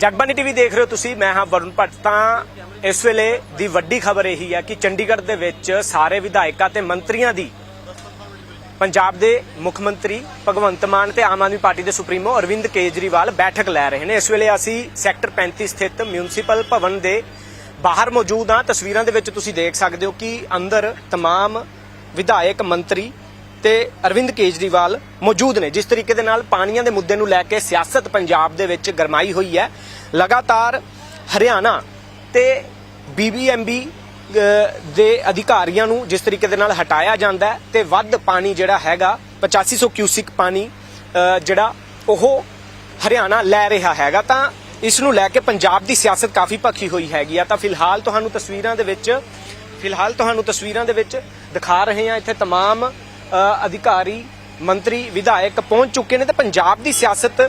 Jagbani TV ਦੇਖ ਰਹੇ ਹੋ ਤੁਸੀਂ ਮੈਂ ਹਾਂ ਵਰੁਣ ਭੱਟ ਤਾਂ ਇਸ ਵੇਲੇ ਦੀ ਵੱਡੀ ਖਬਰ ਇਹੀ ਹੈ ਕਿ ਚੰਡੀਗੜ੍ਹ ਦੇ ਵਿੱਚ ਸਾਰੇ ਵਿਧਾਇਕਾਂ ਤੇ ਮੰਤਰੀਆਂ ਦੀ ਪੰਜਾਬ ਦੇ ਮੁੱਖ ਮੰਤਰੀ ਭਗਵੰਤ ਮਾਨ ਤੇ ਆਮ ਆਦਮੀ ਪਾਰਟੀ ਦੇ ਸੁਪਰੀਮੋ ਅਰਵਿੰਦ ਕੇਜਰੀਵਾਲ ਬੈਠਕ ਲੈ ਰਹੇ ਨੇ ਇਸ ਵੇਲੇ ਅਸੀਂ ਸੈਕਟਰ 35 ਸਥਿਤ ਮਿਊਨਿਸਪਲ ਭਵਨ ਦੇ ਬਾਹਰ ਮੌਜੂਦ ਹਾਂ ਤਸਵੀਰਾਂ ਦੇ ਵਿੱਚ ਤੁਸੀਂ ਦੇਖ ਸਕਦੇ ਹੋ ਕਿ ਅੰਦਰ तमाम ਵਿਧਾਇਕ ਮੰਤਰੀ ਤੇ ਅਰਵਿੰਦ ਕੇਜਰੀਵਾਲ ਮੌਜੂਦ ਨੇ ਜਿਸ ਤਰੀਕੇ ਦੇ ਨਾਲ ਪਾਣੀਆਂ ਦੇ ਮੁੱਦੇ ਨੂੰ ਲੈ ਕੇ ਸਿਆਸਤ ਪੰਜਾਬ ਦੇ ਵਿੱਚ ਗਰਮਾਈ ਹੋਈ ਹੈ ਲਗਾਤਾਰ ਹਰਿਆਣਾ ਤੇ ਬੀਬੀਐਮਬੀ ਦੇ ਅਧਿਕਾਰੀਆਂ ਨੂੰ ਜਿਸ ਤਰੀਕੇ ਦੇ ਨਾਲ ਹਟਾਇਆ ਜਾਂਦਾ ਹੈ ਤੇ ਵੱਧ ਪਾਣੀ ਜਿਹੜਾ ਹੈਗਾ 8500 ਕਿਊਸਿਕ ਪਾਣੀ ਅ, ਜਿਹੜਾ ਉਹ ਹਰਿਆਣਾ ਲੈ ਰਿਹਾ ਹੈਗਾ ਤਾਂ ਇਸ ਨੂੰ ਲੈ ਕੇ ਪੰਜਾਬ ਦੀ ਸਿਆਸਤ ਕਾਫੀ ਭਖੀ ਹੋਈ ਹੈਗੀ ਆ ਤਾਂ ਫਿਲਹਾਲ ਤੁਹਾਨੂੰ ਤਸਵੀਰਾਂ ਦੇ ਵਿੱਚ ਫਿਲਹਾਲ ਤੁਹਾਨੂੰ ਤਸਵੀਰਾਂ ਦੇ ਵਿੱਚ ਦਿਖਾ ਰਹੇ ਹਾਂ ਇੱਥੇ तमाम ਅ, ਅਧਿਕਾਰੀ ਮੰਤਰੀ ਵਿਧਾਇਕ ਪਹੁੰਚ ਚੁੱਕੇ ਨੇ ਤੇ ਪੰਜਾਬ ਦੀ ਸਿਆਸਤ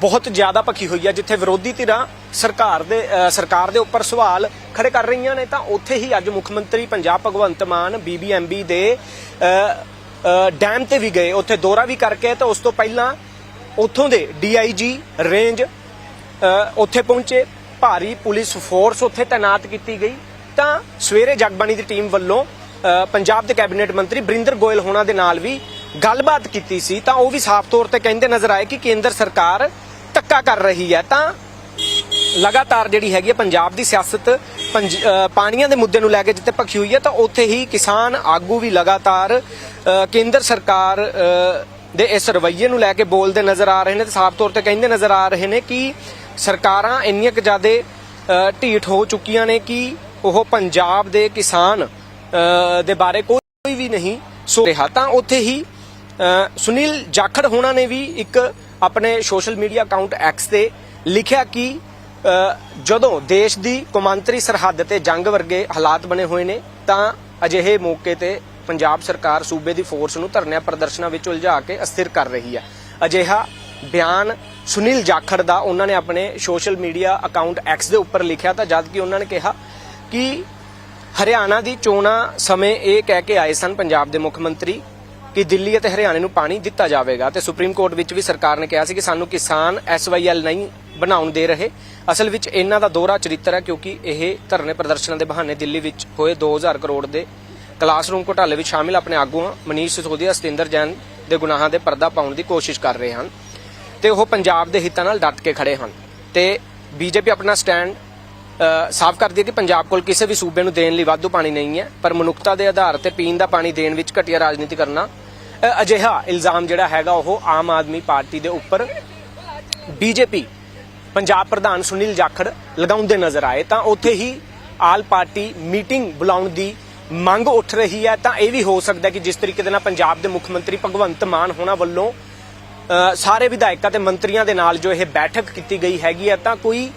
ਬਹੁਤ ਜ਼ਿਆਦਾ ਭਖੀ ਹੋਈ ਹੈ ਜਿੱਥੇ ਵਿਰੋਧੀ ਧਿਰਾਂ ਸਰਕਾਰ ਦੇ ਸਰਕਾਰ ਦੇ ਉੱਪਰ ਸਵਾਲ ਖੜੇ ਕਰ ਰਹੀਆਂ ਨੇ ਤਾਂ ਉੱਥੇ ਹੀ ਅੱਜ ਮੁੱਖ ਮੰਤਰੀ ਪੰਜਾਬ ਭਗਵੰਤ ਮਾਨ ਬੀਬੀਐਮਬੀ ਦੇ ਅ, ਅ, ਡੈਮ ਤੇ ਵੀ ਗਏ ਉੱਥੇ ਦੌਰਾ ਵੀ ਕਰਕੇ ਤਾਂ ਉਸ ਤੋਂ ਪਹਿਲਾਂ ਉੱਥੋਂ ਦੇ ਡੀਆਈਜੀ ਰੇਂਜ ਉੱਥੇ ਪਹੁੰਚੇ ਭਾਰੀ ਪੁਲਿਸ ਫੋਰਸ ਉੱਥੇ ਤਾਇਨਾਤ ਕੀਤੀ ਗਈ ਤਾਂ ਸਵੇਰੇ ਜਗਬਾਣੀ ਦੀ ਟੀਮ ਵੱਲੋਂ ਪੰਜਾਬ ਦੇ ਕੈਬਨਿਟ ਮੰਤਰੀ ਬਰਿੰਦਰ ਗੋਇਲ ਹੋਣਾ ਦੇ ਨਾਲ ਵੀ ਗੱਲਬਾਤ ਕੀਤੀ ਸੀ, ਤਾਂ ਉਹ ਵੀ ਸਾਫ਼ ਤੌਰ ਤੇ ਕਹਿੰਦੇ ਨਜ਼ਰ ਆਏ ਕਿ ਕੇਂਦਰ ਸਰਕਾਰ ਧੱਕਾ ਕਰ ਰਹੀ ਹੈ। ਤਾਂ ਲਗਾਤਾਰ ਜਿਹੜੀ ਹੈਗੀ ਹੈ ਪੰਜਾਬ ਦੀ ਸਿਆਸਤ ਪਾਣੀਆਂ ਦੇ ਮੁੱਦੇ ਨੂੰ ਲੈ ਕੇ ਜਿੱਥੇ ਭਖੀ ਹੋਈ ਹੈ, ਤਾਂ ਉੱਥੇ ਹੀ ਕਿਸਾਨ ਆਗੂ ਵੀ ਲਗਾਤਾਰ ਕੇਂਦਰ ਸਰਕਾਰ ਦੇ ਇਸ ਰਵੱਈਏ ਨੂੰ ਲੈ ਕੇ ਬੋਲਦੇ ਨਜ਼ਰ ਆ ਰਹੇ ਨੇ ਤੇ ਸਾਫ਼ ਤੌਰ ਤੇ ਕਹਿੰਦੇ ਨਜ਼ਰ ਆ ਰਹੇ ਨੇ ਕਿ ਸਰਕਾਰਾਂ ਇੰਨੀਆਂ ਕੁ ਜ਼ਿਆਦੇ ਢੀਠ ਹੋ ਚੁੱਕੀਆਂ ਨੇ ਕਿ ਉਹ ਪੰਜਾਬ ਦੇ ਕਿਸਾਨ ਦੇ ਬਾਰੇ ਕੋਈ ਵੀ ਨਹੀਂ ਸੋ ਰਿਹਾ। ਤਾਂ ਉੱਥੇ ਹੀ ਸੁਨੀਲ ਜਾਖੜ ਹੋਣਾ ਨੇ ਵੀ ਇੱਕ ਆਪਣੇ ਸੋਸ਼ਲ ਮੀਡੀਆ ਅਕਾਊਂਟ ਐਕਸ ਤੇ ਲਿਖਿਆ ਕਿ ਜਦੋਂ ਦੇਸ਼ ਦੀ ਕੌਮਾਂਤਰੀ ਸਰਹੱਦ ਤੇ ਜੰਗ ਵਰਗੇ ਹਾਲਾਤ ਬਣੇ ਹੋਏ ਨੇ, ਤਾਂ ਅਜਿਹੇ ਮੌਕੇ ਤੇ ਪੰਜਾਬ ਸਰਕਾਰ ਸੂਬੇ ਦੀ ਫੋਰਸ ਨੂੰ ਧਰਨਿਆਂ ਪ੍ਰਦਰਸ਼ਨਾਂ ਵਿੱਚ ਉਲਝਾ ਕੇ ਅਸਥਿਰ ਕਰ ਰਹੀ ਹੈ ਅਜਿਹਾ ਬਿਆਨ ਸੁਨੀਲ ਜਾਖੜ ਦਾ ਉਹਨਾਂ ਨੇ ਆਪਣੇ ਸੋਸ਼ਲ ਮੀਡੀਆ ਅਕਾਊਂਟ ਐਕਸ ਦੇ ਉੱਪਰ ਲਿਖਿਆ ਤਾਂ ਜਦ ਕਿ ਉਹਨਾਂ ਨੇ ਕਿਹਾ ਕਿ ਹਰਿਆਣਾ ਦੀ ਚੋਣਾਂ ਸਮੇਂ ਇਹ ਕਹਿ ਕੇ ਆਏ ਸਨ ਪੰਜਾਬ ਦੇ ਮੁੱਖ ਮੰਤਰੀ ਕਿ ਦਿੱਲੀ ਅਤੇ ਹਰਿਆਣੇ ਨੂੰ ਪਾਣੀ ਦਿੱਤਾ ਜਾਵੇਗਾ ਤੇ ਸੁਪਰੀਮ ਕੋਰਟ ਵਿੱਚ ਵੀ ਸਰਕਾਰ ਨੇ ਕਿਹਾ ਸੀ ਕਿ ਸਾਨੂੰ ਕਿਸਾਨ ਐਸਵਾਈਐਲ ਨਹੀਂ ਬਣਾਉਣ ਦੇ ਰਹੇ। ਅਸਲ ਵਿੱਚ ਇਹਨਾਂ ਦਾ ਦੋਹਰਾ ਚਰਿੱਤਰ ਹੈ ਕਿਉਂਕਿ ਇਹ ਧਰਨੇ ਪ੍ਰਦਰਸ਼ਨਾਂ ਦੇ ਬਹਾਨੇ ਦਿੱਲੀ ਵਿੱਚ ਹੋਏ 2000 ਕਰੋੜ ਦੇ ਕਲਾਸਰੂਮ ਘੋਟਾਲੇ ਵਿੱਚ ਸ਼ਾਮਿਲ ਆਪਣੇ ਆਗੂਆਂ ਮਨੀਸ਼ ਸਿਸੋਦੀਆ, ਸਤਿੰਦਰ ਜੈਨ ਦੇ ਗੁਨਾਹਾਂ ਦੇ ਪਰਦਾ ਪਾਉਣ ਦੀ ਕੋਸ਼ਿਸ਼ ਕਰ ਰਹੇ ਹਨ ਤੇ ਉਹ ਪੰਜਾਬ ਦੇ ਹਿੱਤਾਂ ਨਾਲ ਡਟ ਕੇ ਖੜੇ ਹਨ ਤੇ ਬੀਜੇਪੀ ਆਪਣਾ ਸਟੈਂਡ ਸਾਫ਼ ਕਰਦੀ ਹੈ ਕਿ ਪੰਜਾਬ ਕੋਲ ਕਿਸੇ ਵੀ ਸੂਬੇ ਨੂੰ ਦੇਣ ਲਈ ਵਾਧੂ ਪਾਣੀ ਨਹੀਂ ਹੈ, ਪਰ ਮਨੁੱਖਤਾ ਦੇ ਆਧਾਰ ਤੇ ਪੀਣ ਦਾ ਪਾਣੀ ਦੇਣ ਵਿੱਚ ਘਟੀਆ ਰਾਜਨੀਤੀ ਕਰਨਾ ਅਜਿਹਾ ਇਲਜ਼ਾਮ ਜਿਹੜਾ ਹੈਗਾ ਉਹ ਆਮ ਆਦਮੀ ਪਾਰਟੀ ਦੇ ਉੱਪਰ ਬੀਜੇਪੀ ਪੰਜਾਬ ਪ੍ਰਧਾਨ ਸੁਨੀਲ ਜਾਖੜ ਲਗਾਉਂਦੇ ਨਜ਼ਰ ਆਏ, ਤਾਂ ਉੱਥੇ ਹੀ ਆਲ ਪਾਰਟੀ ਮੀਟਿੰਗ ਬੁਲਾਉਣ ਦੀ ਮੰਗ ਉੱਠ ਰਹੀ ਹੈ, ਤਾਂ ਇਹ ਵੀ ਹੋ ਸਕਦਾ ਕਿ ਜਿਸ ਤਰੀਕੇ ਦੇ ਨਾਲ ਪੰਜਾਬ ਦੇ ਮੁੱਖ ਮੰਤਰੀ ਭਗਵੰਤ ਮਾਨ ਹੋਣਾ ਵੱਲੋਂ ਸਾਰੇ ਵਿਧਾਇਕਾਂ ਤੇ ਮੰਤਰੀਆਂ ਦੇ ਨਾਲ ਜੋ ਇਹ ਬੈਠਕ ਕੀਤੀ ਗਈ ਹੈਗੀ ਹੈ, ਤਾਂ ਕੋਈ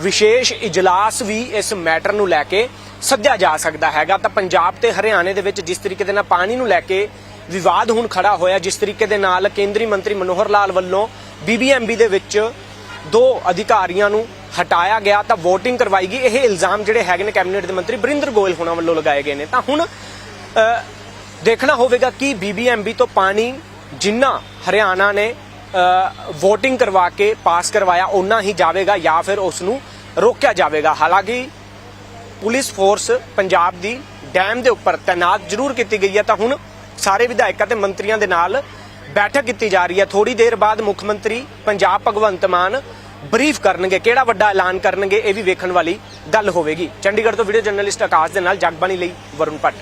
ਵਿਸ਼ੇਸ਼ ਇਜਲਾਸ ਵੀ ਇਸ ਮੈਟਰ ਨੂੰ ਲੈ ਕੇ ਸੱਦਿਆ ਜਾ ਸਕਦਾ ਹੈਗਾ। ਤਾਂ ਪੰਜਾਬ ਤੇ ਹਰਿਆਣੇ ਦੇ ਵਿੱਚ ਜਿਸ ਤਰੀਕੇ ਦੇ ਨਾਲ ਪਾਣੀ ਨੂੰ ਲੈ ਕੇ ਵਿਵਾਦ ਹੁਣ ਖੜਾ ਹੋਇਆ, ਜਿਸ ਤਰੀਕੇ ਦੇ ਨਾਲ ਕੇਂਦਰੀ ਮੰਤਰੀ ਮਨੋਹਰ ਲਾਲ ਵੱਲੋਂ ਬੀਬੀਐਮਬੀ ਦੇ ਵਿੱਚ ਦੋ ਅਧਿਕਾਰੀਆਂ ਨੂੰ ਹਟਾਇਆ ਗਿਆ, ਤਾਂ VOTING ਕਰਵਾਈ ਗਈ। ਇਹ ਇਲਜ਼ਾਮ ਜਿਹੜੇ ਹੈਗੇ ਨੇ ਕੈਬਨਿਟ ਦੇ ਮੰਤਰੀ ਬਰਿੰਦਰ ਗੋਇਲ ਹੋਣਾ ਵੱਲੋਂ ਲਗਾਏ ਗਏ ਨੇ। ਤਾਂ ਹੁਣ ਦੇਖਣਾ ਹੋਵੇਗਾ ਕਿ ਬੀਬੀਐਮਬੀ ਤੋਂ ਪਾਣੀ ਜਿੰਨਾ ਹਰਿਆਣਾ ਨੇ VOTING ਕਰਵਾ ਕੇ ਪਾਸ ਕਰਵਾਇਆ ਉਹਨਾਂ ਹੀ ਜਾਵੇਗਾ ਜਾਂ ਫਿਰ ਉਸ ਨੂੰ ਰੋਕਿਆ ਜਾਵੇਗਾ। ਹਾਲਾਂਕਿ, ਪੁਲਿਸ ਫੋਰਸ ਪੰਜਾਬ ਦੀ ਡੈਮ ਦੇ ਉੱਪਰ ਤਾਇਨਾਤ ਜ਼ਰੂਰ ਕੀਤੀ ਗਈ ਹੈ। ਤਾਂ ਹੁਣ ਸਾਰੇ ਵਿਧਾਇਕਾਂ ਤੇ ਮੰਤਰੀਆਂ ਦੇ ਨਾਲ ਬੈਠਕ ਕੀਤੀ ਜਾ ਰਹੀ ਹੈ। ਥੋੜੀ ਦੇਰ ਬਾਅਦ ਮੁੱਖ ਮੰਤਰੀ ਪੰਜਾਬ ਭਗਵੰਤ ਮਾਨ ਬਰੀਫ ਕਰਨਗੇ। ਕਿਹੜਾ ਵੱਡਾ ਐਲਾਨ ਕਰਨਗੇ, ਇਹ ਵੀ ਵੇਖਣ ਵਾਲੀ ਗੱਲ ਹੋਵੇਗੀ। ਚੰਡੀਗੜ੍ਹ ਤੋਂ ਵੀਡੀਓ ਜਰਨਲਿਸਟ ਆਕਾਸ਼ ਦੇ ਨਾਲ ਜਗਬਾਣੀ ਲਈ ਵਰੁਣ ਭੱਟ।